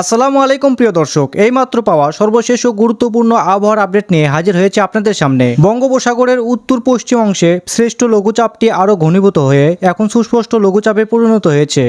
আসসালামু আলাইকুম প্রিয় দর্শক, এইমাত্র পাওয়া সর্বশেষ ও গুরুত্বপূর্ণ আবহাওয়ার আপডেট নিয়ে হাজির হয়েছে আপনাদের সামনে। বঙ্গোপসাগরের উত্তর পশ্চিম অংশে শ্রেষ্ঠ লঘুচাপটি আরও ঘনীভূত হয়ে এখন সুস্পষ্ট লঘুচাপে পরিণত হয়েছে।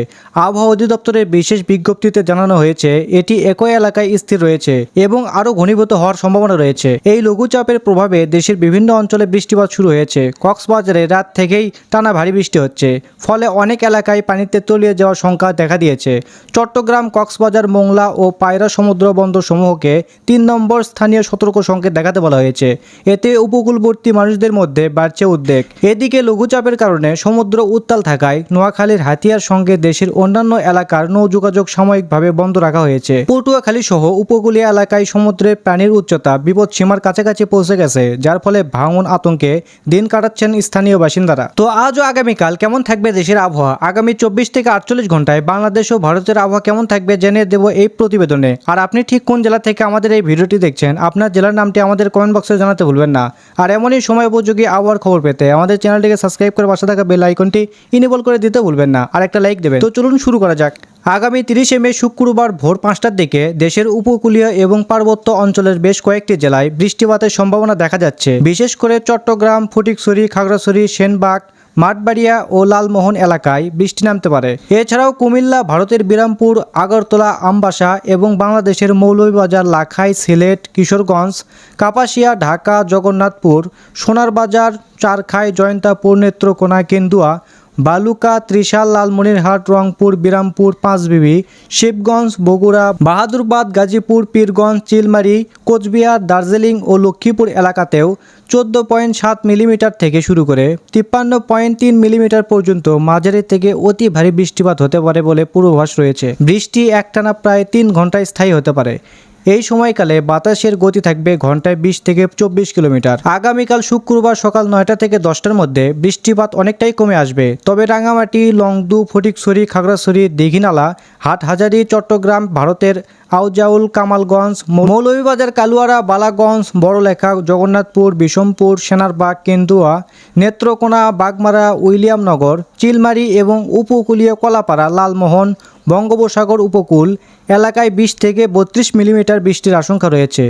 আবহাওয়া অধিদপ্তরের বিশেষ বিজ্ঞপ্তিতে জানানো হয়েছে, এটি একই এলাকায় স্থির রয়েছে এবং আরও ঘনীভূত হওয়ার সম্ভাবনা রয়েছে। এই লঘুচাপের প্রভাবে দেশের বিভিন্ন অঞ্চলে বৃষ্টিপাত শুরু হয়েছে। কক্সবাজারে রাত থেকেই টানা ভারী বৃষ্টি হচ্ছে, ফলে অনেক এলাকায় পানিতে তলিয়ে যাওয়ার সংখ্যা দেখা দিয়েছে। চট্টগ্রাম, কক্সবাজার মোংলা ও পায়রা সমুদ্র বন্দর সমূহকে তিন নম্বর স্থানীয় সতর্ক সংকেত দেখাতে বলা হয়েছে। এতে উপকূলবর্তী মানুষদের মধ্যে বাড়ছে উদ্বেগ। এদিকে লঘুচাপের কারণে সমুদ্র উত্তাল থাকায় নোয়াখালীর হাতিয়ার সঙ্গে দেশের অন্যান্য এলাকার নৌ যোগাযোগ সাময়িকভাবে বন্ধ রাখা হয়েছে। পটুয়াখালী সহ উপকূলীয় এলাকায় সমুদ্রের প্রাণীর উচ্চতা বিপদ সীমার কাছাকাছি পৌঁছে গেছে, যার ফলে ভাঙন আতঙ্কে দিন কাটাচ্ছেন স্থানীয় বাসিন্দারা। তো আজ ও আগামীকাল কেমন থাকবে দেশের আবহাওয়া? আগামী চব্বিশ থেকে আটচল্লিশ ঘন্টায় বাংলাদেশ ও ভারতের আবহাওয়া কেমন থাকবে জেনে দেব এই প্রতিবেদনে। আর আপনি ঠিক কোন জেলা থেকে আমাদের এই ভিডিওটি দেখছেন, আপনার জেলার নামটি আমাদের কমেন্ট বক্সে জানাতে ভুলবেন না। আর এমনই সময় উপযোগী আবহাওয়ার খবর পেতে আমাদের চ্যানেলটিকে সাবস্ক্রাইব করে পাশে থাকা বেল আইকনটি ইনেবল করে দিতে ভুলবেন না। আর একটা লাইক দেবেন। তো চলুন শুরু করা যাক। আগামী তিরিশে মে শুক্রবার ভোর পাঁচটার দিকে দেশের উপকূলীয় এবং পার্বত্য অঞ্চলের বেশ কয়েকটি জেলায় বৃষ্টিপাতের সম্ভাবনা দেখা যাচ্ছে। বিশেষ করে চট্টগ্রাম ফটিকছড়ি খাগড়াছড়ি, সেনবাগ মাঠবাড়িয়া ও লালমোহন এলাকায় বৃষ্টি নামতে পারে। এছাড়াও কুমিল্লা, ভারতের বিরামপুর, আগরতলা, আমবাসা এবং বাংলাদেশের মৌলভীবাজার, লাখাই, সিলেট, কিশোরগঞ্জ, কাপাসিয়া, ঢাকা, জগন্নাথপুর, সোনারবাজার, চারখাই, জয়ন্তাপুর, নেত্রকোনা, কেন্দুয়া বালুকা, ত্রিশাল লালমনিরহাট রংপুর, বিরামপুর, পাঁচবিবি, শিবগঞ্জ, বগুড়া, বাহাদুরবাদ, গাজীপুর, পীরগঞ্জ, চিলমারি, কোচবিহার, দার্জিলিং ও লক্ষ্মীপুর এলাকাতেও চোদ্দ পয়েন্ট সাত মিলিমিটার থেকে শুরু করে তিপ্পান্ন পয়েন্ট তিন মিলিমিটার পর্যন্ত মাঝারি থেকে অতি ভারী বৃষ্টিপাত হতে পারে বলে পূর্বাভাস রয়েছে। বৃষ্টি একটানা প্রায় তিন ঘন্টায় স্থায়ী হতে পারে। এই সময়কালে বাতাসের গতি থাকবে ঘন্টায় বিশ থেকে চব্বিশ কিলোমিটার। আগামীকাল শুক্রবার সকাল নয়টা থেকে দশটার মধ্যে বৃষ্টিপাত অনেকটাই কমে আসবে। তবে রাঙামাটি, লংদু, ফটিকছড়ি, খাগড়াছড়ি, দীঘিনালা, হাটহাজারি, চট্টগ্রাম, ভারতের আউজাউল, কামালগঞ্জ মৌলভীবাজার, কালুয়ারা, বালাগঞ্জ, বড়লেখা, জগন্নাথপুর বিষমপুর সেনারবাগ, কেন্দুয়া, নেত্রকোনা, বাগমারা, উইলিয়ামনগর, চিলমারি এবং উপকূলীয় কলাপাড়া, লালমোহন বঙ্গোপসাগর উপকূল এলাকায় বিশ থেকে বত্রিশ মিলিমিটার বৃষ্টির আশঙ্কা রয়েছে।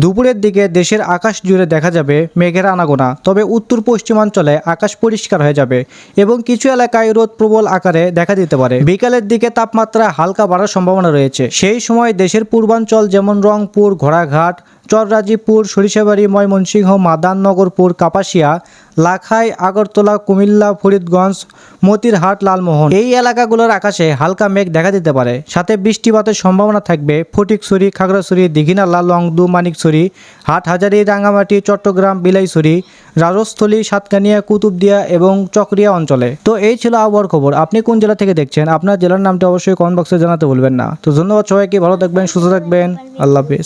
দুপুরের দিকে দেশের আকাশ জুড়ে দেখা যাবে মেঘের আনাগোনা, তবে উত্তর পশ্চিমাঞ্চলে আকাশ পরিষ্কার হয়ে যাবে এবং কিছু এলাকায় রোদ প্রবল আকারে দেখা দিতে পারে। বিকালের দিকে তাপমাত্রা হালকা বাড়ার সম্ভাবনা রয়েছে। সেই সময় দেশের পূর্বাঞ্চল যেমন রংপুর, ঘোড়াঘাট চররাজীপুর সরিষাবাড়ি, ময়মনসিংহ মাদাননগরপুর কাপাসিয়া, লাখাই, আগরতলা, কুমিল্লা, ফরিদগঞ্জ, মতিরহাট, লালমোহন। এই এলাকাগুলোর আকাশে হালকা মেঘ দেখা দিতে পারে। সাথে বৃষ্টিপাতের সম্ভাবনা থাকবে ফটিকছড়ি, খাগড়াছড়ি, দীঘিনালা, লংদু, মানিকছড়ি, হাটহাজারি, রাঙ্গামাটি, চট্টগ্রাম, বিলাইছড়ি, রাজস্থলী, সাতকানিয়া, কুতুবদিয়া এবং চকরিয়া অঞ্চলে। তো এই ছিল আবহাওয়ার খবর। আপনি কোন জেলা থেকে দেখছেন? আপনার জেলার নামটা অবশ্যই কমেন্ট বক্সে জানাতে ভুলবেন না। তো ধন্যবাদ সবাইকে। ভালো থাকবেন, সুস্থ থাকবেন। আল্লাহ হাফিজ।